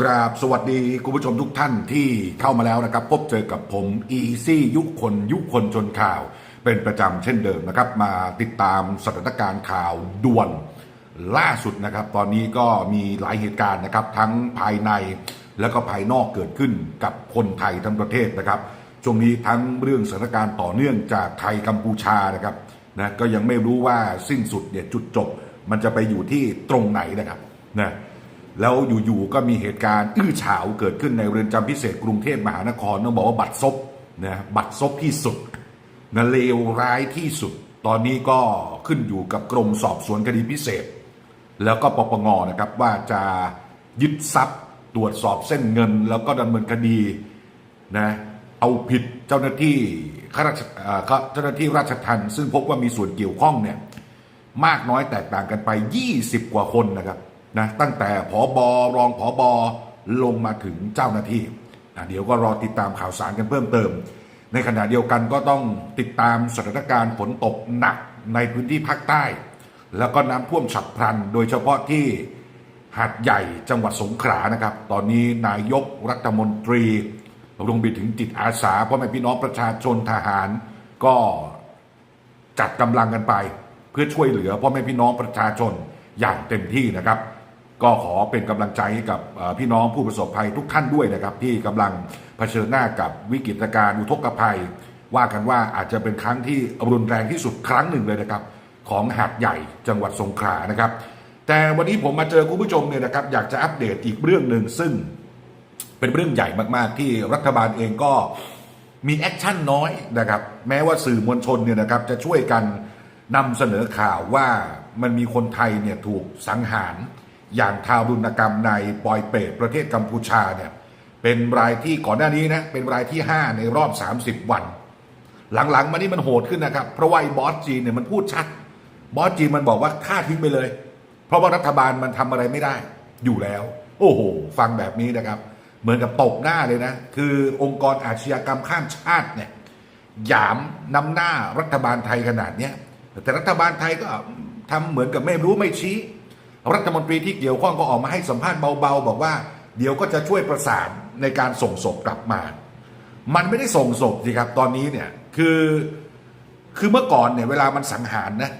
กราบสวัสดีคุณผู้ชมทุกท่านที่เข้ามาแล้วนะครับ พบเจอกับผมอีซี่ยุคคนยุคคนชนข่าว เป็นประจำเช่นเดิมนะครับ มาติดตามสถานการณ์ข่าวด่วนล่าสุดนะครับ ตอนนี้ก็มีหลายเหตุการณ์นะครับ ทั้งภายในและก็ภายนอกเกิดขึ้นกับคนไทยทั้งประเทศนะครับช่วงนี้ทั้งเรื่องสถานการณ์ต่อเนื่องจากไทยกัมพูชานะครับนะก็ยังไม่รู้ว่าสิ้นสุดเนี่ยจุดจบ มันจะไปอยู่ที่ตรงไหนนะครับนะ แล้วอยู่ๆก็มีเหตุการณ์อื้อฉาวเกิดขึ้นในเรือนจำพิเศษกรุงเทพมหานครต้องบอกว่าบัตรซบนะบัตรซบที่สุดนะเลวร้ายที่สุด ตอนนี้ก็ขึ้นอยู่กับกรมสอบสวนคดีพิเศษ แล้วก็ปปงนะครับว่าจะยึดทรัพย์ตรวจสอบเส้นเงิน แล้วก็ดำเนินคดีนะเอาผิดเจ้าหน้าที่ข้าราชเอ่อเจ้าหน้าที่ราชทัณฑ์ซึ่งพบว่ามีส่วนเกี่ยวข้องเนี่ยมากน้อยแตกต่างกันไป 20 กว่าคนนะครับ นะตั้งแต่ผอบอรองผอบอลงมาถึงเจ้าหน้าที่อะเดี๋ยวก็รอติดตามข่าวสารกันเพิ่มเติม ในขณะเดียวกันก็ต้องติดตามสถานการณ์ฝนตกหนักในพื้นที่ภาคใต้ แล้วก็น้ำท่วมฉับพลัน โดยเฉพาะที่หาดใหญ่จังหวัดสงขลานะครับ ตอนนี้นายกรัฐมนตรีรวมไปถึงจิตอาสาพ่อแม่พี่น้องประชาชนทหาร ก็จัดกำลังกันไป เพื่อช่วยเหลือพ่อแม่พี่น้องประชาชนอย่างเต็มที่นะครับ ก็ขอเป็นกำลังใจให้กับพี่น้องผู้ประสบภัยทุกท่านด้วยนะครับ ที่กำลังเผชิญหน้ากับวิกฤตการณ์อุทกภัย ว่ากันว่าอาจจะเป็นครั้งที่รุนแรงที่สุดครั้งหนึ่งเลยนะครับ ของหาดใหญ่จังหวัดสงขลานะครับ แต่วันนี้ผมมาเจอคุณผู้ชมเนี่ยนะครับ อยากจะอัปเดตอีกเรื่องหนึ่งซึ่งเป็นเรื่องใหญ่มากๆ ที่รัฐบาลเองก็มีแอคชั่นน้อยนะครับ แม้ว่าสื่อมวลชนเนี่ยนะครับจะช่วยกันนำเสนอข่าวว่ามันมีคนไทยเนี่ยถูกสังหาร อย่างทารุณกรรมในปอยเปตประเทศกัมพูชาเนี่ยเป็นรายที่ก่อนหน้านี้นะเป็นรายที่ 5 ในรอบ 30 วัน หลังๆ มานี่มันโหดขึ้นนะครับ เพราะว่าไอ้บอสจีนเนี่ยมันพูดชัด บอสจีนมันบอกว่าฆ่าทิ้งไปเลย เพราะว่ารัฐบาลมันทำอะไรไม่ได้ อยู่แล้ว โอ้โห ฟังแบบนี้นะครับ เหมือนกับตบหน้าเลยนะ คือองค์กรอาชญากรรมข้ามชาติเนี่ยหยามนำหน้ารัฐบาลไทยขนาดเนี้ยแต่รัฐบาลไทยก็ทำเหมือนกับไม่รู้ไม่ชี้ รัฐมนตรีที่เกี่ยวข้องก็ออกมาให้สัมภาษณ์เบาๆ บอกว่า เดี๋ยวก็จะช่วยประสานในการส่งศพกลับมา มันไม่ได้ส่งศพสิครับตอนนี้เนี่ยคือคือเมื่อก่อนเนี่ยเวลามันสังหารนะ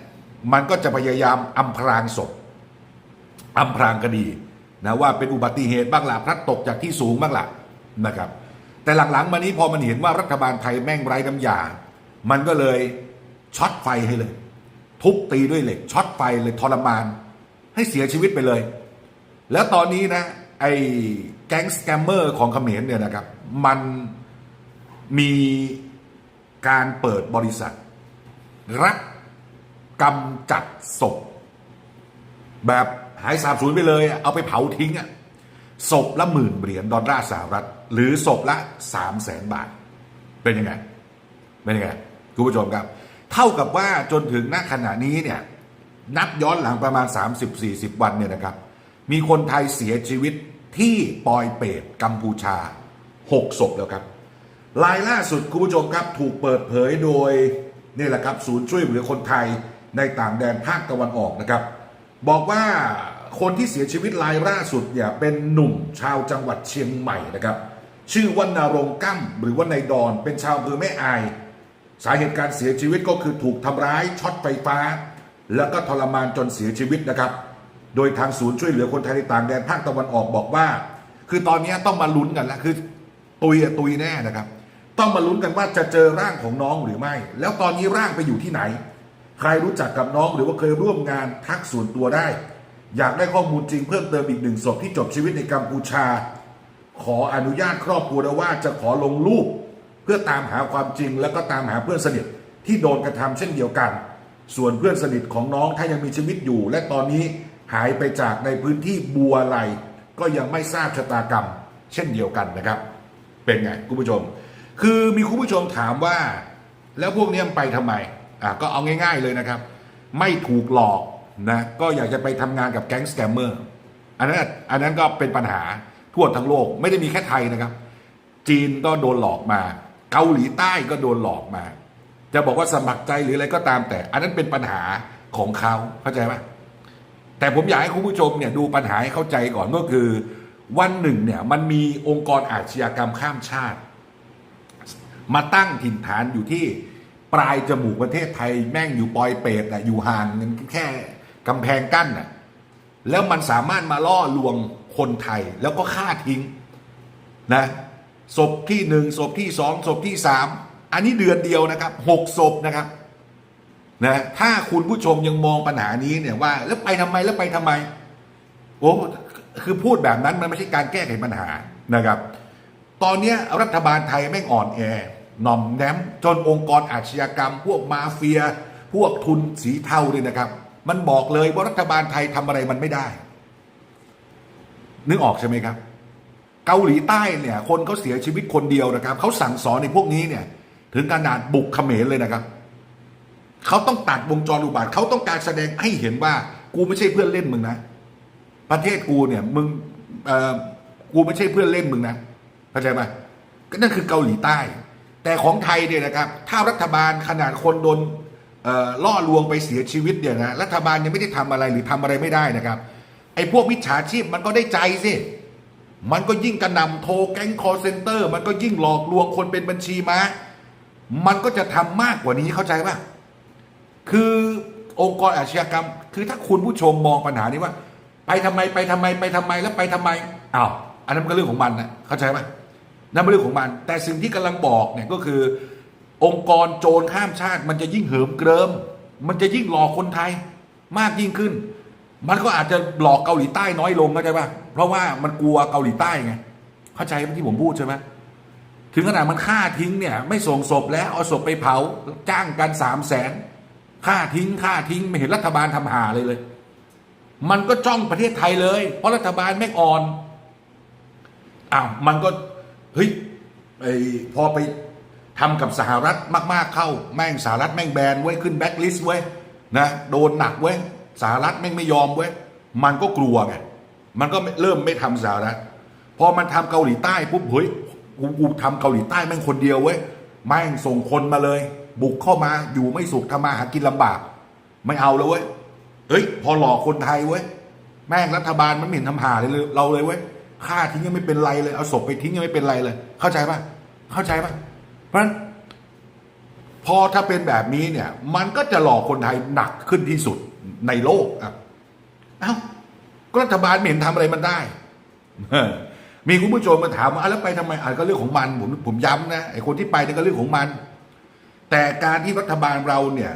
มันก็จะพยายามอำพรางศพอำพรางคดีนะว่าเป็นอุบัติเหตุบ้างละพลัดตกจากที่สูงบ้างละนะครับ แต่หลังๆมานี้พอมันเห็นว่ารัฐบาลไทยแม่งไร้น้ำยา มันก็เลยช็อตไฟให้เลย ทุบตีด้วยเหล็กช็อตไฟเลยทรมาน ให้เสียชีวิตไปเลย แล้วตอนนี้นะ ไอ้แก๊งสแกมเมอร์ของเขมรเนี่ยนะครับ มันมีการเปิดบริษัท รับกำจัดศพ แบบหายสาบสูญไปเลย เอาไปเผาทิ้งอะศพละหมื่นเหรียญดอลลาร์สหรัฐ หรือศพละสามแสนบาท เป็นยังไง เป็นยังไงคุณผู้ชมครับ เท่ากับว่าจนถึงณขณะนี้เนี่ย นับย้อนหลังประมาณ 30-40 วันเนี่ยนะครับ มีคนไทยเสียชีวิตที่ปอยเปตกัมพูชา 6 ศพแล้วครับรายล่าสุดคุณผู้ชมครับถูกเปิดเผยโดยนี่แหละครับ ศูนย์ช่วยเหลือคนไทยในต่างแดนภาคตะวันออกนะครับ บอกว่าคนที่เสียชีวิตรายล่าสุดเนี่ยเป็นหนุ่มชาวจังหวัดเชียงใหม่นะครับ ชื่อว่านรงกั้มหรือว่านายดอนเป็นชาวอำเภอแม่อาย สาเหตุการเสียชีวิตก็คือถูกทำร้ายช็อตไฟฟ้า แล้วก็ทรมานจนเสียชีวิตนะครับ โดยทางศูนย์ช่วยเหลือคนไทยในต่างแดนภาคตะวันออกบอกว่า คือตอนนี้ต้องมาลุ้นกันแล้วคือ ตุยอะตุยแน่นะครับ ต้องมาลุ้นกันว่าจะเจอร่างของน้องหรือไม่ แล้วตอนนี้ร่างไปอยู่ที่ไหน ใครรู้จักกับน้องหรือว่าเคยร่วมงานทักส่วนตัวได้ อยากได้ข้อมูลจริงเพิ่มเติมอีกหนึ่งศพที่จบชีวิตในกัมพูชา ขออนุญาตครอบครัวนะว่าจะขอลงรูปเพื่อตามหาความจริง แล้วก็ตามหาเพื่อนสนิทที่โดนกระทำเช่นเดียวกัน ส่วนเพื่อนสนิทของน้องถ้ายังมีชีวิตอยู่ และตอนนี้หายไปจากในพื้นที่บัวไหลก็ยังไม่ทราบชะตากรรม เช่นเดียวกันนะครับ เป็นไงคุณผู้ชม คือมีคุณผู้ชมถามว่า แล้วพวกนี้ไปทำไมอะก็เอาง่าย ๆเลยนะครับ ไม่ถูกหลอกนะก็อยากจะไปทำงานกับแก๊งสแกมเมอร์อันนั้นอันนั้นก็เป็นปัญหาทั่วทั้งโลกไม่ได้มีแค่ไทยนะครับ จีนก็โดนหลอกมา เกาหลีใต้ก็โดนหลอกมา จะบอกว่าสมัครใจหรืออะไรก็ตามแต่ อันนั้นเป็นปัญหาของเขาเข้าใจไหมแต่ผมอยากให้คุณผู้ชมเนี่ยดูปัญหาให้เข้าใจก่อนก็คือ วันหนึ่งเนี่ยมันมีองค์กรอาชญากรรมข้ามชาติ มาตั้งถิ่นฐานอยู่ที่ปลายจมูกประเทศไทยแม่งอยู่ปอยเปรตนะอยู่ห่างกันแค่กำแพงกั้นน่ะแล้วมันสามารถมาล่อลวงคนไทยแล้วก็ฆ่าทิ้งนะศพที่หนึ่งศพที่สองศพที่สาม อันนี้เดือนเดียวนะครับหกศพนะครับนะถ้าคุณผู้ชมยังมองปัญหานี้เนี่ยว่า แล้วไปทำไมแล้วไปทำไมโอ้คือพูดแบบนั้นมันไม่ใช่การแก้ไขปัญหานะครับ ตอนนี้รัฐบาลไทยแม่งอ่อนแอหน่อมแนมจนองค์กรอาชญากรรม พวกมาเฟีย พวกทุนสีเทาเนี่ยนะครับ มันบอกเลยว่ารัฐบาลไทยทำอะไรมันไม่ได้ นึกออกใช่ไหมครับ เกาหลีใต้เนี่ย คนเขาเสียชีวิตคนเดียวนะครับเขาสั่งสอนในพวกนี้เนี่ย ถึงขนาดบุกเขมรเลยนะครับ เขาต้องตัดวงจรอุบาทเขาต้องการแสดงให้เห็นว่า กูไม่ใช่เพื่อนเล่นมึงนะ ประเทศกูเนี่ยมึงกูไม่ใช่เพื่อนเล่นมึงนะเข้าใจไหมก็นั่นคือเกาหลีใต้ แต่ของไทยเนี่ยนะครับ ถ้ารัฐบาลขนาดคนโดนล่อลวงไปเสียชีวิตเนี่ยนะรัฐบาลยังไม่ได้ทำอะไรหรือทำอะไรไม่ได้นะครับ ไอ้พวกมิจฉาชีพมันก็ได้ใจสิมันก็ยิ่งกระนำโทรแก๊งคอร์เซนเตอร์ มันก็ยิ่งหลอกลวงคนเป็นบัญชีม้า มันก็จะทำมากกว่านี้เข้าใจป่ะคือองค์กรอาชญากรรม คือถ้าคุณผู้ชมมองปัญหานี้ว่า ไปทำไมไปทำไมไปทำไมแล้วไปทำไมอ้าวอันนั้นก็เรื่องของมันนะเข้าใจไหมนั่นเป็นเรื่องของมัน แต่สิ่งที่กำลังบอกเนี่ยก็คือ องค์กรโจรข้ามชาติ มันจะยิ่งเหิมเกริม มันจะยิ่งหลอกคนไทยมากยิ่งขึ้น มันก็อาจจะหลอกเกาหลีใต้น้อยลงเข้าใจป่ะเพราะว่ามันกลัวเกาหลีใต้ไงเข้าใจที่ผมพูดใช่ไหม ถึงขนาดมันฆ่าทิ้งเนี่ย ไม่ส่งศพแล้วเอาศพไปเผาจ้างกันสามแสนฆ่าทิ้งฆ่าทิ้งไม่เห็นรัฐบาลทำหาเลยเลย มันก็จ้องประเทศไทยเลย เพราะรัฐบาลไม่อ่อนอ้าวมันก็เฮ้ยไอพอไปทำกับสหรัฐมาก ๆเข้า แม่งสหรัฐแม่งแบนไว้ขึ้นแบ็คลิสต์ไว้นะโดนหนักไว้สหรัฐแม่งไม่ยอมไว้มันก็กลัวไงมันก็เริ่มไม่ทำสหรัฐพอมันทำเกาหลีใต้ปุ๊บเฮ้ย กูกูทำเกาหลีใต้แม่งคนเดียวเว้ยแม่งส่งคนมาเลย บุกเข้ามาอยู่ไม่สุขทำมาหากินลำบาก ไม่เอาแล้วเว้ยเฮ้ย พอหลอกคนไทยเว้ยแม่งรัฐบาลมันไม่เห็นทำหาเลยเราเลยเว้ยฆ่าทิ้งยังไม่เป็นไรเลยเอาศพไปทิ้งยังไม่เป็นไรเลย เข้าใจปะเข้าใจปะเพราะนั้นพอถ้าเป็นแบบนี้เนี่ย มันก็จะหลอกคนไทยหนักขึ้นที่สุดในโลกอะเอ้ารัฐบาลไม่เห็นทำอะไรมันได้ มีคุณผู้ชมมาถามว่าแล้วไปทำไมอะก็เรื่องของมันผมผมย้ำนะไอ้คนที่ไปเนี่ยก็เรื่องของมัน แต่การที่รัฐบาลเราเนี่ย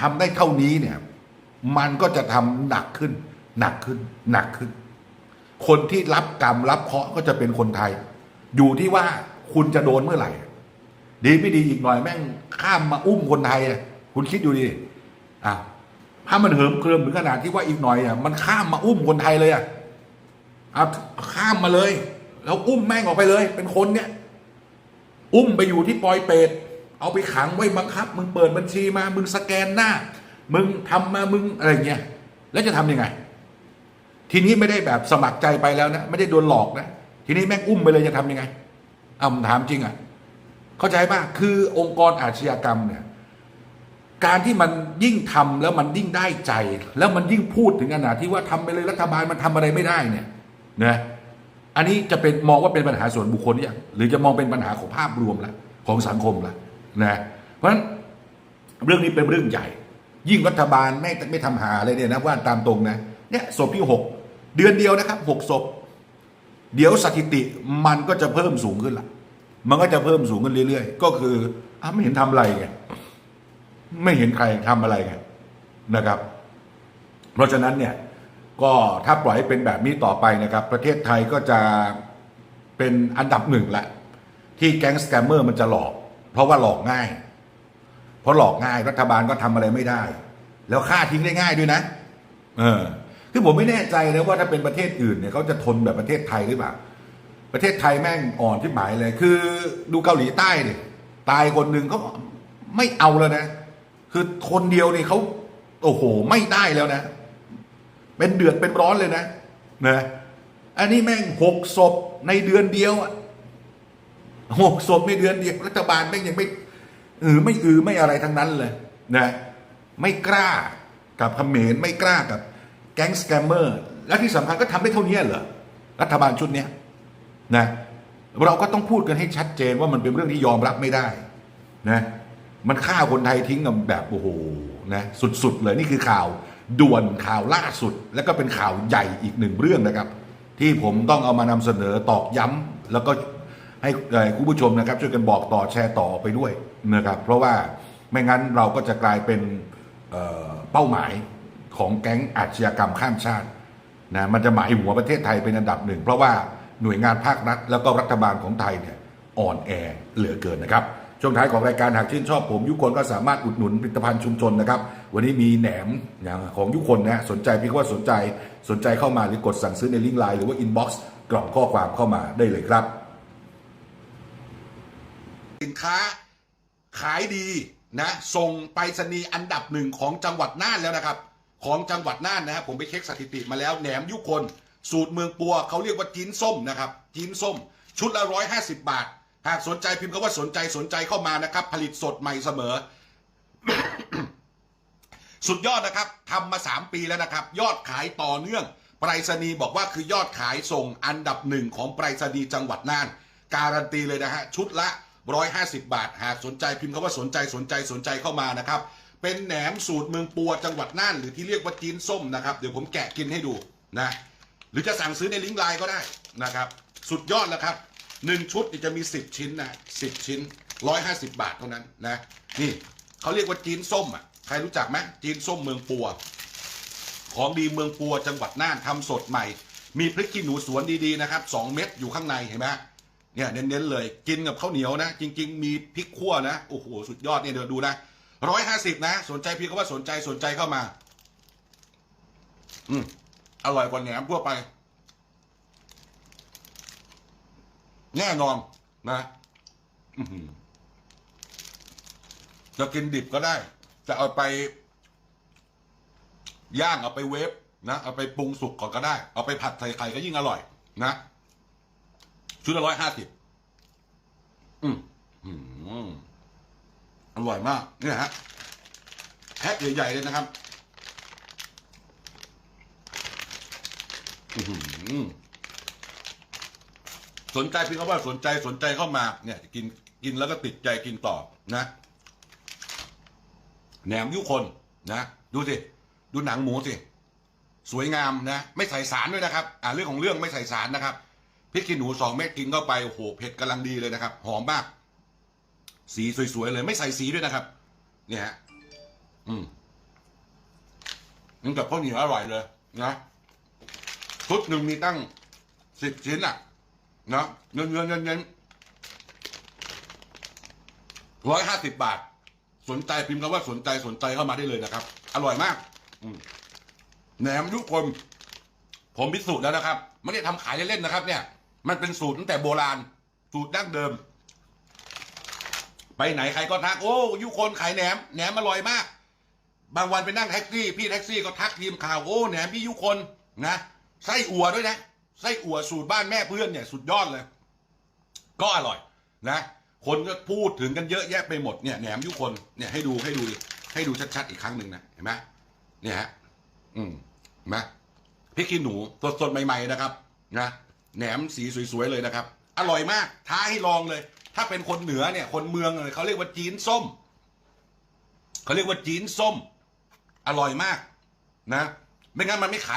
ทำได้เท่านี้เนี่ย มันก็จะทำหนักขึ้น หนักขึ้น หนักขึ้น คนที่รับกรรมรับเคราะห์ก็จะเป็นคนไทย อยู่ที่ว่าคุณจะโดนเมื่อไหร่ ดีไม่ดีอีกหน่อยแม่งข้ามมาอุ้มคนไทยคุณคิดดูดิอะถ้ามันเหิมเกริมถึงขนาดที่ว่าอีกหน่อยอะมันข้ามมาอุ้มคนไทยเลยอะเอาข้ามมาเลย แล้วอุ้มแม่งออกไปเลย เป็นคนเนี่ย อุ้มไปอยู่ที่ปอยเปรตเอาไปขังไว้บังคับ มึงเปิดบัญชีมา มึงสแกนหน้า มึงทำมามึงอะไรเงี้ยแล้วจะทำยังไง ทีนี้ไม่ได้แบบสมัครใจไปแล้วนะไม่ได้โดนหลอกนะทีนี้แม่งอุ้มไปเลยจะทำยังไงเอาถามจริงอะ เข้าใจป่ะคือองค์กรอาชญากรรมเนี่ยการที่มันยิ่งทำแล้วมันยิ่งได้ใจ แล้วมันยิ่งพูดถึงขนาดที่ว่าทำไปเลยรัฐบาลมันทำอะไรไม่ได้เนี่ยนะ อันนี้จะเป็นมองว่าเป็นปัญหาส่วนบุคคลเนี่ยงหรือจะมองเป็นปัญหาของภาพรวมละของสังคมละนะเพราะฉะนั้นเรื่องนี้เป็นเรื่องใหญ่ ยิ่งรัฐบาลไม่ไม่ทำหาเลยเนี่ยนะว่าตามตรงนะเนี่ยศพที่หกเดือนเดียวนะครับหกศพเดี๋ยวสถิติมันก็จะเพิ่มสูงขึ้นละมันก็จะเพิ่มสูงขึ้นเรื่อยๆ ก็คืออ้าไม่เห็นทำอะไรไงไม่เห็นใครทำอะไรไงนะครับ เพราะฉะนั้นเนี่ย ก็ถ้าปล่อยให้เป็นแบบนี้ต่อไปนะครับ ประเทศไทยก็จะเป็นอันดับหนึ่งแหละ ที่แก๊งสแกมเมอร์มันจะหลอก เพราะว่าหลอกง่าย เพราะหลอกง่ายรัฐบาลก็ทำอะไรไม่ได้ แล้วฆ่าทิ้งได้ง่ายด้วยนะ เออคือผมไม่แน่ใจนะว่าถ้าเป็นประเทศอื่นเนี่ยเขาจะทนแบบประเทศไทยหรือเปล่าประเทศไทยแม่งอ่อนที่หมายเลย คือดูเกาหลีใต้เนี่ยตายคนหนึ่งเขาไม่เอาแล้วนะ คือคนเดียวเนี่ยเขาโอ้โห ไม่ได้แล้วนะ เป็นเดือดเป็นร้อนเลยนะนะอันนี้แม่งหกศพในเดือนเดียวอะหกศพในเดือนเดียวรัฐบาลแม่งยังไม่อือไม่อือไม่อะไรทั้งนั้นเลยนะไม่กล้ากับเขมรไม่กล้ากับแก๊งสแกมเมอร์ และที่สำคัญก็ทำได้เท่านี้เหรอรัฐบาลชุดเนี้ยนะเราก็ต้องพูดกันให้ชัดเจนว่ามันเป็นเรื่องที่ยอมรับไม่ได้นะมันฆ่าคนไทยทิ้งกันแบบโอ้โหนะสุดๆเลยนี่คือข่าว ด่วนข่าวล่าสุด แล้วก็เป็นข่าวใหญ่อีกหนึ่งเรื่องนะครับ ที่ผมต้องเอามานำเสนอตอกย้ำแล้วก็ให้คุณผู้ชมนะครับ ช่วยกันบอกต่อแชร์ต่อไปด้วยนะครับ เพราะว่าไม่งั้นเราก็จะกลายเป็นเเป้าหมายของแก๊งอาชญากรรมข้ามชาตินะมันจะหมายหัวประเทศไทยเป็นอันดับหนึ่ง เพราะว่าหน่วยงานภาครัฐ แล้วก็รัฐบาลของไทยเนี่ยอ่อนแอเหลือเกินนะครับช่วงท้ายของรายการหากชื่นชอบผม ยุคนก็สามารถอุดหนุนผลิตภัณฑ์ชุมชนนะครับ วันนี้มีแหนมของยุคนนะสนใจพี่ว่าสนใจสนใจเข้ามาหรือกดสั่งซื้อในลิงก์ไลน์หรือว่าอินบ็อกซ์กล่องข้อความเข้ามาได้เลยครับ สินค้าขายดีนะส่งไปรษณีย์อันดับหนึ่งของจังหวัดน่านแล้วนะครับ ของจังหวัดน่านนะครับผมไปเช็คสถิติมาแล้วแหนมยุคน สูตรเมืองปัวเขาเรียกว่าจีนส้มนะครับจีนส้ม ชุดละร้อยห้าสิบบาท หากสนใจพิมพ์คำว่าสนใจสนใจเข้ามานะครับ ผลิตสดใหม่เสมอ สุดยอดนะครับทำมา 3 ปีแล้วนะครับ ยอดขายต่อเนื่องไปรษณีย์บอกว่าคือยอดขายส่งอันดับหนึ่งของไปรษณีย์จังหวัดน่าน การันตีเลยนะฮะชุดละ 150 บาท หากสนใจพิมพ์คำว่าสนใจสนใจสนใจเข้ามานะครับ เป็นแหนมสูตรเมืองปัวจังหวัดน่าน หรือที่เรียกว่าจีนส้มนะครับเดี๋ยวผมแกะกินให้ดูนะหรือจะสั่งซื้อในลิงก์ไลน์ก็ได้นะครับ สุดยอดแล้วครับหนึ่งชุดจะมี 10 ชิ้นนะ10 ชิ้น 150 บาทเท่านั้นนะนี่เขาเรียกว่าจีนส้มอะ ใครรู้จักไหมจีนส้มเมืองปัว ของดีเมืองปัวจังหวัดน่านทำสดใหม่ มีพริกขี้หนูสวนดีๆนะครับสองเม็ดอยู่ข้างในเห็นไหมเนี่ยเน้นๆเลย กินกับข้าวเหนียวนะ จริง ๆ มีพริกขั่วนะโอ้โหสุดยอดเนี่ยเดี๋ยวดูนะร้อยห้าสิบนะ สนใจพี่ก็ว่าสนใจสนใจเข้ามา อืมอร่อยกว่าแหนมทั่วไป แน่นอนนะจะกินดิบก็ได้ จะเอาไป ย่างเอาไปเวฟนะเอาไปปรุงสุกก่อนก็ได้ เอาไปผัดใส่ไข่ก็ยิ่งอร่อย นะชุดละร้อยห้าสิบอืมอืมอร่อยมากเนี่ยฮะแพ็คใหญ่ๆเลยนะครับอืสนใจพี่เขาว่าสนใจสนใจเข้ามา เนี่ย กินกินแล้วก็ติดใจกินต่อนะ แหนมยุคนนะ ดูสิ ดูหนังหมูสิ สวยงามนะ ไม่ใส่สารด้วยนะครับ อ่าเรื่องของเรื่องไม่ใส่สารนะครับพริกขี้หนูสองเม็ดกินเข้าไปโอ้โหเผ็ดกำลังดีเลยนะครับ หอมมาก สีสวยๆเลยไม่ใส่สีด้วยนะครับ เนี่ยฮะอืมนี่กับข้าวเหนียวอร่อยเลยนะชุดหนึ่งมีตั้งสิบชิ้นอะนะเงินเงินเงินเงินร้อยห้าสิบบาท สนใจพิมพ์คำว่าสนใจสนใจเข้ามาได้เลยนะครับ อร่อยมากมแหนมยุคนผมพิสูจน์แล้วนะครับ ไม่ได้ทำขายเล่นๆนะครับ เนี่ย มันเป็นสูตรตั้งแต่โบราณ สูตรดั้งเดิม ไปไหนใครก็ทัก โอ้ยุคนขายแหนมแหนมอร่อยมาก บางวันไปนั่งแท็กซี่พี่แท็กซี่ก็ทักทีมข่าวโอ้แหนมพี่ยุคนนะไส้อั่วด้วยนะไส้อั่วสูตรบ้านแม่เพื่อนเนี่ย สุดยอดเลย ก็อร่อยนะ คนก็พูดถึงกันเยอะแยะไปหมดเนี่ยแหนมยุคนเนี่ยให้ดูให้ดูให้ดูชัดๆอีกครั้งหนึ่งนะเห็นไหมเนี่ยฮะอืมเห็นไหมพริกขี้หนูสดๆใหม่ ๆนะครับนะแหนมสีสวยๆเลยนะครับ อร่อยมากท้าให้ลองเลย ถ้าเป็นคนเหนือเนี่ย คนเมืองเลยเขาเรียกว่าจีนส้มเขาเรียกว่าจีนส้ม อร่อยมาก นะ ไม่งั้นมันไม่ขาย